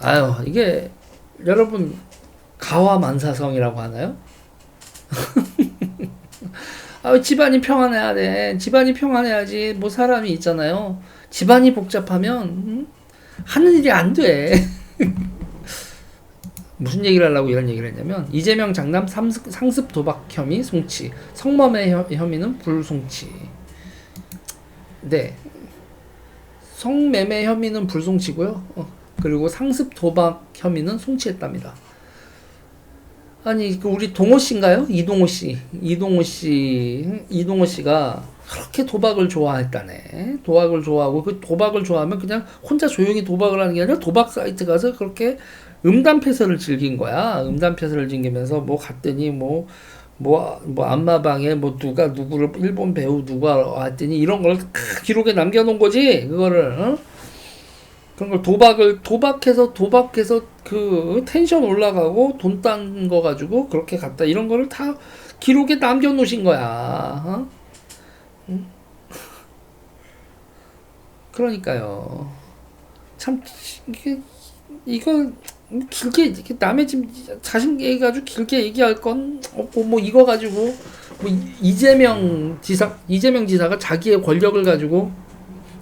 아유 이게 여러분 가와만사성이라고 하나요? 아, 집안이 평안해야 돼. 집안이 평안해야지. 뭐 사람이 있잖아요. 집안이 복잡하면 음? 하는 일이 안 돼. 무슨 얘기를 하려고 이런 얘기를 했냐면 이재명 장남 삼습, 상습 도박 혐의 송치, 성범죄 혐- 혐의는 불송치. 네. 성매매 혐의는 불송치고요. 어, 그리고 상습 도박 혐의는 송치했답니다. 아니 그 우리 동호 씨인가요? 이동호 씨, 이동호 씨, 이동호 씨가 그렇게 도박을 좋아했다네. 도박을 좋아하고 그 도박을 좋아하면 그냥 혼자 조용히 도박을 하는 게 아니라 도박 사이트 가서 그렇게 음담 패설을 즐긴 거야. 음담 패설을 즐기면서 뭐 갔더니 뭐 뭐, 뭐, 안마방에 뭐 누가 누구를, 일본 배우 누가 왔더니 이런 걸 크, 기록에 남겨놓은 거지? 그거를, 어? 그런 걸 도박을, 도박해서, 도박해서 그 텐션 올라가고 돈 딴 거 가지고 그렇게 갔다. 이런 거를 다 기록에 남겨 놓으신 거야. 어? 응? 그러니까요. 참, 이게, 이걸 길게 이렇게 남의 집 자신 얘기 가지고 길게 얘기할 건 없고 뭐 이거 가지고 뭐 이- 이재명 지사 이재명 지사가 자기의 권력을 가지고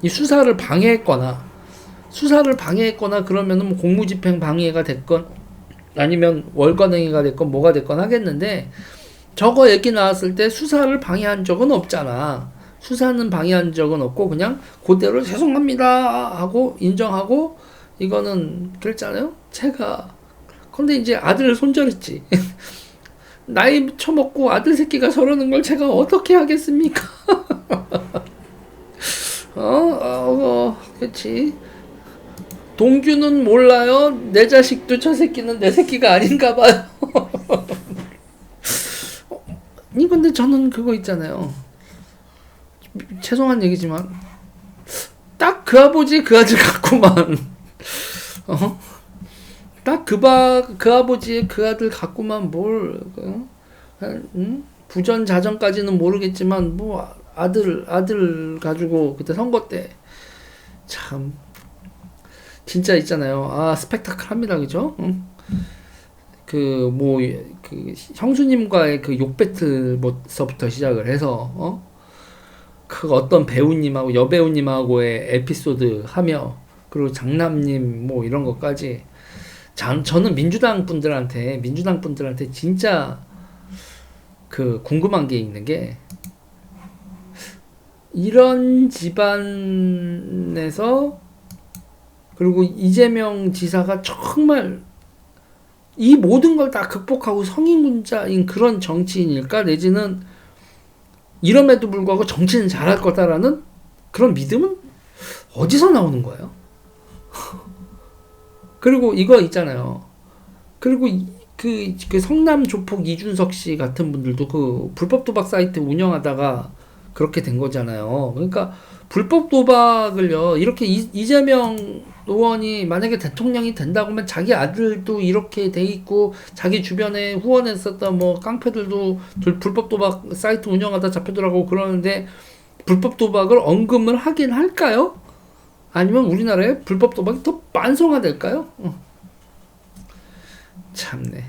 이 수사를 방해했거나 수사를 방해했거나 그러면은 뭐 공무집행 방해가 됐건 아니면 월권행위가 됐건 뭐가 됐건 하겠는데 저거 얘기 나왔을 때 수사를 방해한 적은 없잖아. 수사는 방해한 적은 없고 그냥 그대로 죄송합니다 하고 인정하고 이거는 그랬잖아요. 제가 근데 이제 아들을 손절했지. 나이 처먹고 아들 새끼가 저러는 걸 제가 어떻게 하겠습니까? 어, 어, 어, 그렇지. 동규는 몰라요. 내 자식도 저 새끼는 내 새끼가 아닌가 봐요. 이 근데 저는 그거 있잖아요. 죄송한 얘기지만 딱 그 아버지 그 아들 같구만. 어? 딱그바그 아버지의 그 아들 같구만 뭘 어? 한, 응? 부전 자전까지는 모르겠지만 뭐 아들 아들 가지고 그때 선거 때 참 진짜 있잖아요. 아 스펙타클합니다, 그죠? 응? 그 뭐 그 형수님과의 그 욕 배틀부터 시작을 해서 어? 그 어떤 배우님하고 여배우님하고의 에피소드 하며 그리고 장남님 뭐 이런 것까지 장, 저는 민주당 분들한테 민주당 분들한테 진짜 그 궁금한 게 있는 게 이런 집안에서 그리고 이재명 지사가 정말 이 모든 걸 다 극복하고 성인군자인 그런 정치인일까 내지는 이럼에도 불구하고 정치는 잘할 거다라는 그런 믿음은 어디서 나오는 거예요? 그리고 이거 있잖아요. 그리고 이- 그, 그 성남 조폭 이준석 씨 같은 분들도 그 불법 도박 사이트 운영하다가 그렇게 된 거잖아요. 그러니까 불법 도박을요, 이렇게 이, 이재명 의원이 만약에 대통령이 된다고 하면 자기 아들도 이렇게 돼 있고 자기 주변에 후원했었던 뭐 깡패들도 불- 불법 도박 사이트 운영하다 잡혀들어가고 그러는데 불법 도박을 언급을 하긴 할까요? 아니면 우리나라에 불법 도박이 더 만성화될까요? 어. 참네.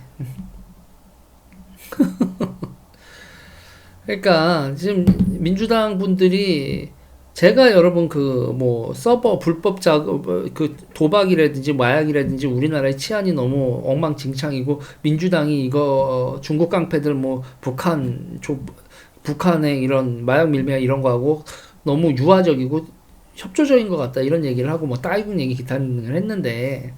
그러니까 지금 민주당 분들이 제가 여러분 그 뭐 서버 불법 작업 그 도박이라든지 마약이라든지 우리나라의 치안이 너무 엉망진창이고 민주당이 이거 중국 깡패들 뭐 북한 조 북한의 이런 마약 밀매 이런 거 하고 너무 유화적이고 협조적인 것 같다 이런 얘기를 하고 뭐 따이군 얘기 기타 등을 했는데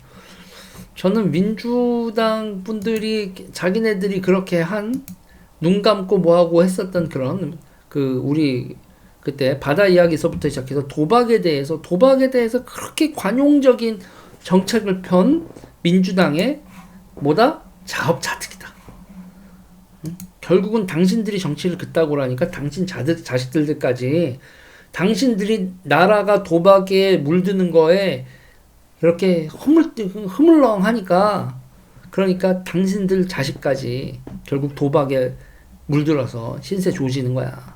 저는 민주당 분들이 자기네들이 그렇게 한 눈 감고 뭐 하고 했었던 그런 그 우리 그때 바다 이야기서부터 시작해서 도박에 대해서 도박에 대해서 그렇게 관용적인 정책을 편 민주당의 뭐다 자업 자득이다. 응? 결국은 당신들이 정치를 그따구로 하니까 당신 자들, 자식들까지 당신들이 나라가 도박에 물드는 거에 이렇게 허물 흐물렁하니까 그러니까 당신들 자식까지 결국 도박에 물들어서 신세 조지는 거야.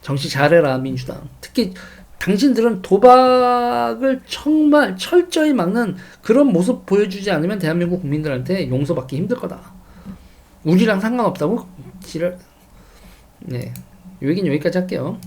정치 잘해라 민주당. 특히 당신들은 도박을 정말 철저히 막는 그런 모습 보여주지 않으면 대한민국 국민들한테 용서받기 힘들 거다. 우리랑 상관없다고? 지랄. 네. 요 얘기는 여기까지 할게요.